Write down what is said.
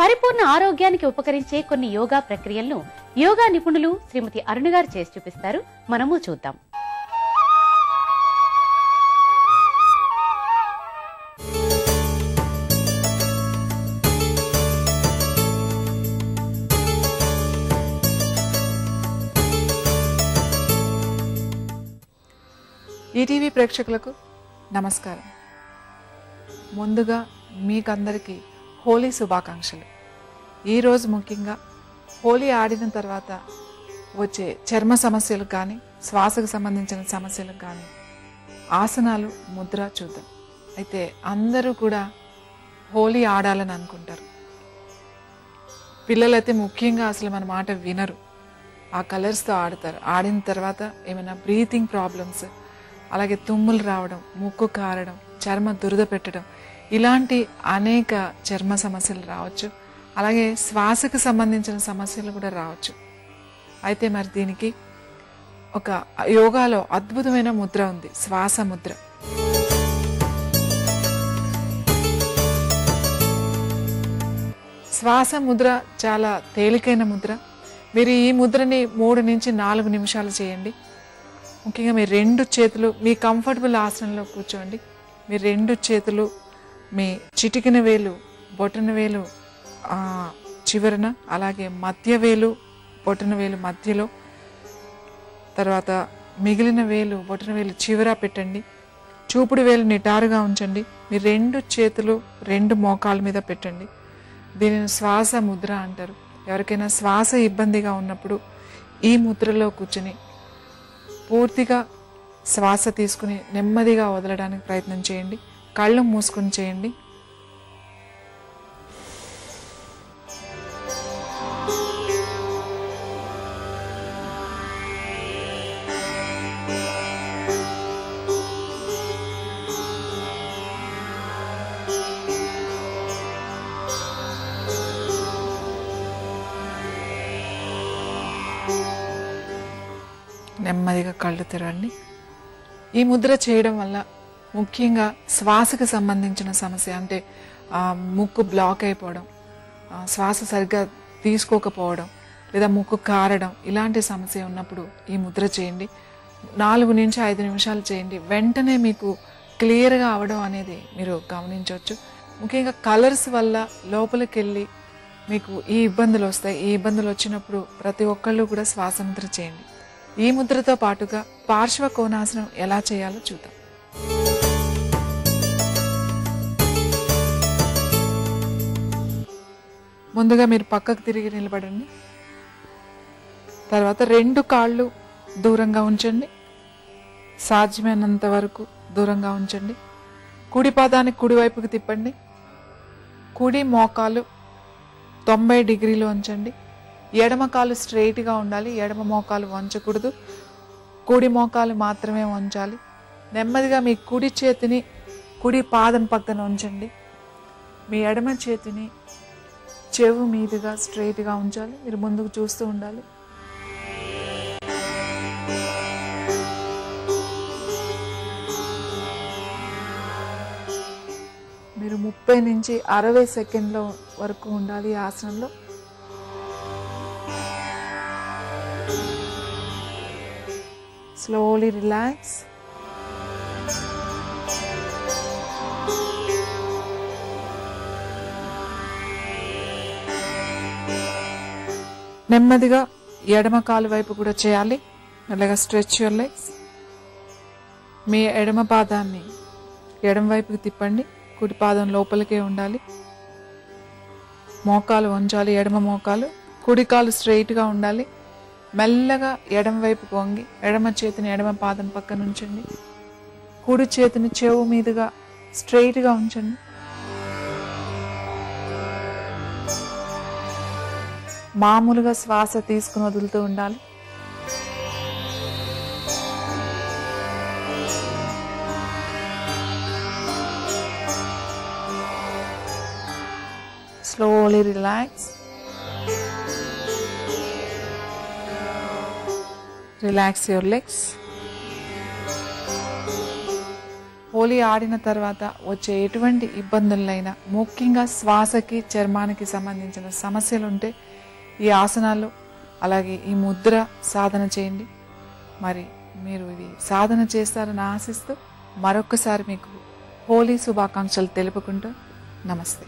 పరిపూర్ణ ఆరోగ్యానికి ఉపకరించే కొన్ని యోగా ప్రక్రియలను యోగా నిపుణులు శ్రీమతి అరుణ గారు చేసి చూపిస్తారు. మనము చూద్దాం. ఈటీవీ ప్రేక్షకులకు నమస్కారం. ముందుగా మీకందరికీ హోలీ శుభాకాంక్షలు. ఈరోజు ముఖ్యంగా హోలీ ఆడిన తర్వాత వచ్చే చర్మ సమస్యలకు కానీ శ్వాసకు సంబంధించిన సమస్యలకు కానీ ఆసనాలు ముద్ర చూద్దాం. అయితే అందరూ కూడా హోలీ ఆడాలని అనుకుంటారు. పిల్లలైతే ముఖ్యంగా అసలు మన మాట వినరు. ఆ కలర్స్తో ఆడతారు. ఆడిన తర్వాత ఏమైనా బ్రీతింగ్ ప్రాబ్లమ్స్ అలాగే తుమ్ములు రావడం ముక్కు కారడం చర్మ దురద పెట్టడం ఇలాంటి అనేక చర్మ సమస్యలు రావచ్చు. అలాగే శ్వాసకు సంబంధించిన సమస్యలు కూడా రావచ్చు. అయితే మరి దీనికి ఒక యోగాలో అద్భుతమైన ముద్ర ఉంది. శ్వాస ముద్ర. శ్వాస ముద్ర చాలా తేలికైన ముద్ర. మీరు ఈ ముద్రని మూడు నుంచి నాలుగు నిమిషాలు చేయండి. ముఖ్యంగా మీ రెండు చేతులు మీ కంఫర్టబుల్ ఆసనంలో కూర్చోండి. మీ రెండు చేతులు మీ చిటికిన వేలు బొటన వేలు చివరన అలాగే మధ్య వేలు బొటన వేలు మధ్యలో తర్వాత మిగిలిన వేలు బొటన వేలు చివర పెట్టండి. చూపుడు వేలు నిటారుగా ఉంచండి. మీ రెండు చేతులు రెండు మోకాల మీద పెట్టండి. దీనిని శ్వాస ముద్ర అంటారు. ఎవరికైనా శ్వాస ఇబ్బందిగా ఉన్నప్పుడు ఈ ముద్రలో కూర్చుని పూర్తిగా శ్వాస తీసుకుని నెమ్మదిగా వదలడానికి ప్రయత్నం చేయండి. కళ్ళు మూసుకుని చేయండి. నెమ్మదిగా కళ్ళు తెరవండి. ఈ ముద్ర చేయడం వల్ల ముఖ్యంగా శ్వాసకు సంబంధించిన సమస్య అంటే ముక్కు బ్లాక్ అయిపోవడం శ్వాస సరిగ్గా తీసుకోకపోవడం లేదా ముక్కు కారడం ఇలాంటి సమస్య ఉన్నప్పుడు ఈ ముద్ర చేయండి. నాలుగు నుంచి ఐదు నిమిషాలు చేయండి. వెంటనే మీకు క్లియర్గా అవడం అనేది మీరు గమనించవచ్చు. ముఖ్యంగా కలర్స్ వల్ల లోపలికి వెళ్ళి మీకు ఈ ఇబ్బందులు వస్తాయి. ఈ ఇబ్బందులు వచ్చినప్పుడు ప్రతి ఒక్కళ్ళు కూడా శ్వాస ముద్ర చేయండి. ఈ ముద్రతో పాటుగా పార్శ్వ కోణాసనం ఎలా చేయాలో చూద్దాం. ముందుగా మీరు పక్కకు తిరిగి నిలబడండి. తర్వాత రెండు కాళ్ళు దూరంగా ఉంచండి. సాధ్యమైనంత వరకు దూరంగా ఉంచండి. కుడి పాదాన్ని కుడివైపుకి తిప్పండి. కుడి మోకాలు తొంభై డిగ్రీలు ఉంచండి. ఎడమ కాలు స్ట్రైట్గా ఉండాలి. ఎడమ మోకాలు వంచకూడదు. కుడి మోకాలు మాత్రమే వంచాలి. నెమ్మదిగా మీ కుడి చేతిని కుడి పాదం పక్కన ఉంచండి. మీ ఎడమ చేతిని చెవు మీదుగా స్ట్రైట్గా ఉంచాలి. మీరు ముందుకు చూస్తూ ఉండాలి. మీరు ముప్పై నుంచి అరవై సెకండ్ల వరకు ఉండాలి ఈ ఆసనంలో. Slowly relax. నెమ్మదిగా ఎడమ కాలు వైపు కూడా చేయాలి. మెల్లగా స్ట్రెచ్ యువర్ లెగ్స్. మీ ఎడమ పాదాన్ని ఎడమ వైపుకి తిప్పండి. కుడి పాదం లోపలికే ఉండాలి. మోకాలు వంచాలి ఎడమ మోకాలు. కుడి కాలు స్ట్రైట్గా ఉండాలి. మెల్లగా ఎడమ వైపుకు వంగి ఎడమ చేతిని ఎడమ పాదం పక్కన ఉంచండి. కుడి చేతిని చెవు మీదుగా స్ట్రైట్గా ఉంచండి. మామూలుగా శ్వాస తీసుకుని వదులుతూ ఉండాలి. Slowly relax. Relax your legs Holi ఆడిన తర్వాత వచ్చే ఎటువంటి ఇబ్బందులైనా ముఖ్యంగా శ్వాసకి చర్మానికి సంబంధించిన సమస్యలు ఉంటే ఈ ఆసనాలు అలాగే ఈ ముద్ర సాధన చేయండి. మరి మీరు ఇది సాధన చేస్తారని ఆశిస్తూ మరొకసారి మీకు హోలీ శుభాకాంక్షలు తెలుపుకుంటూ నమస్తే.